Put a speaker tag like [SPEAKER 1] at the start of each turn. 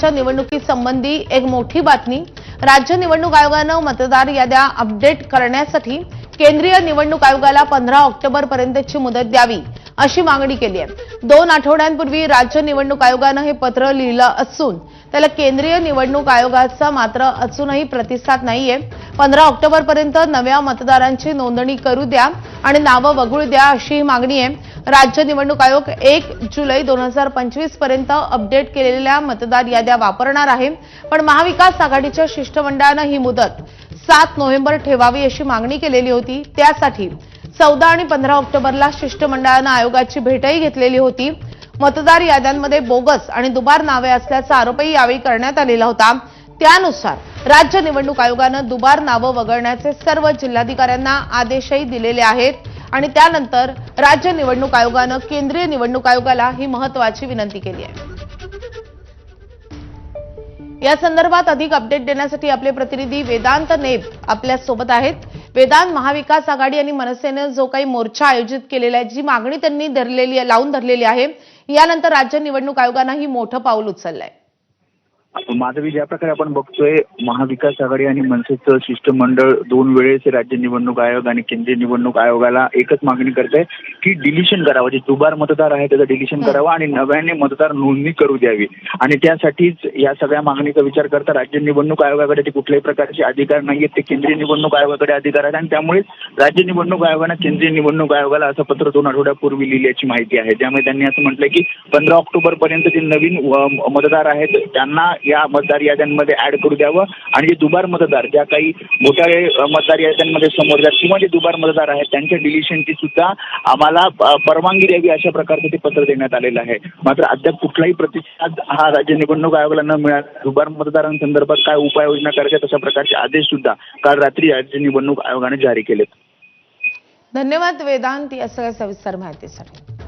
[SPEAKER 1] विधानसभांच्या निवडणुकीसंबंधी एक मोठी बातमी. राज्य निवडणूक आयोगानं मतदार याद्या अपडेट करण्यासाठी केंद्रीय निवडणूक आयोगाला पंधरा ऑक्टोबरपर्यंतची मुदत द्यावी अशी मागणी केली आहे. दोन आठवड्यांपूर्वी राज्य निवडणूक आयोगानं हे पत्र लिहिलं असून त्याला केंद्रीय निवडणूक आयोगाचा मात्र अजूनही प्रतिसाद नाहीये. पंधरा ऑक्टोबरपर्यंत नव्या मतदारांची नोंदणी करू द्या आणि नावं वगळू द्या अशी मागणी आहे. राज्य निवडणूक आयोग एक जुलै दोन हजार पंचवीसपर्यंत अपडेट केलेल्या मतदार याद्या वापरणार आहे. पण महाविकास आघाडीच्या शिष्टमंडळानं ही मुदत सात नोव्हेंबर ठेवावी अशी मागणी केलेली होती. त्यासाठी चौदा आणि पंधरा ऑक्टोबरला शिष्टमंडळानं आयोगाची भेटही घेतलेली होती. मतदार याद्यांमध्ये बोगस आणि दुबार नावे असल्याचा आरोपही यावेळी करण्यात आलेला होता. त्यानुसार राज्य निवडणूक आयोगानं दुबार नावं वगळण्याचे सर्व जिल्हाधिकाऱ्यांना आदेशही दिलेले आहेत. आणि त्यानंतर राज्य निवडणूक आयोगानं केंद्रीय निवडणूक आयोगाला ही महत्वाची विनंती केली आहे. या संदर्भात अधिक अपडेट देण्यासाठी आपले प्रतिनिधी वेदांत नेब आपल्यासोबत आहेत. वेदांत महाविकास आघाडी आणि मनसेनं जो काही मोर्चा आयोजित केलेला आहे जी मागणी त्यांनी धरलेली आहे लावून धरलेली आहे यानंतर राज्य निवडणूक आयोगानं ही मोठं पाऊल उचललंय.
[SPEAKER 2] माधवी ज्या प्रकारे आपण बघतोय महाविकास आघाडी आणि मनसेचं शिष्टमंडळ दोन वेळेस राज्य निवडणूक आयोग आणि केंद्रीय निवडणूक आयोगाला एकच मागणी करते की डिलिशन करावं. जे दुबार मतदार आहे त्याचं डिलिशन करावं आणि नव्याने मतदार नोंदणी करू द्यावी. आणि त्यासाठीच या सगळ्या मागणीचा विचार करता राज्य निवडणूक आयोगाकडे ते कुठल्याही प्रकारचे अधिकार नाहीयेत. ते केंद्रीय निवडणूक आयोगाकडे अधिकार आहेत. आणि त्यामुळे राज्य निवडणूक आयोगानं केंद्रीय निवडणूक आयोगाला असं पत्र दोन आठवड्यापूर्वी लिहिल्याची माहिती आहे. त्यामुळे त्यांनी असं म्हटलंय की पंधरा ऑक्टोबर पर्यंत जे नवीन मतदार आहेत त्यांना या मतदार याद्यांमध्ये ऍड करू द्यावं. आणि जे दुबार मतदार ज्या काही मोठ्या मतदार याद्यांमध्ये समोर जात किंवा जे दुबार मतदार आहेत त्यांच्या डिलिशनची सुद्धा आम्हाला परवानगी द्यावी अशा प्रकारचं ते पत्र देण्यात आलेलं आहे. मात्र अद्याप कुठलाही प्रतिसाद हा राज्य निवडणूक आयोगाला न मिळाला. दुबार मतदारांसंदर्भात काय उपाययोजना करायच्या तशा प्रकारचे आदेश सुद्धा काल रात्री राज्य निवडणूक आयोगाने जारी केलेत.
[SPEAKER 1] धन्यवाद वेदांत. या सगळ्या सविस्तर माहितीसाठी.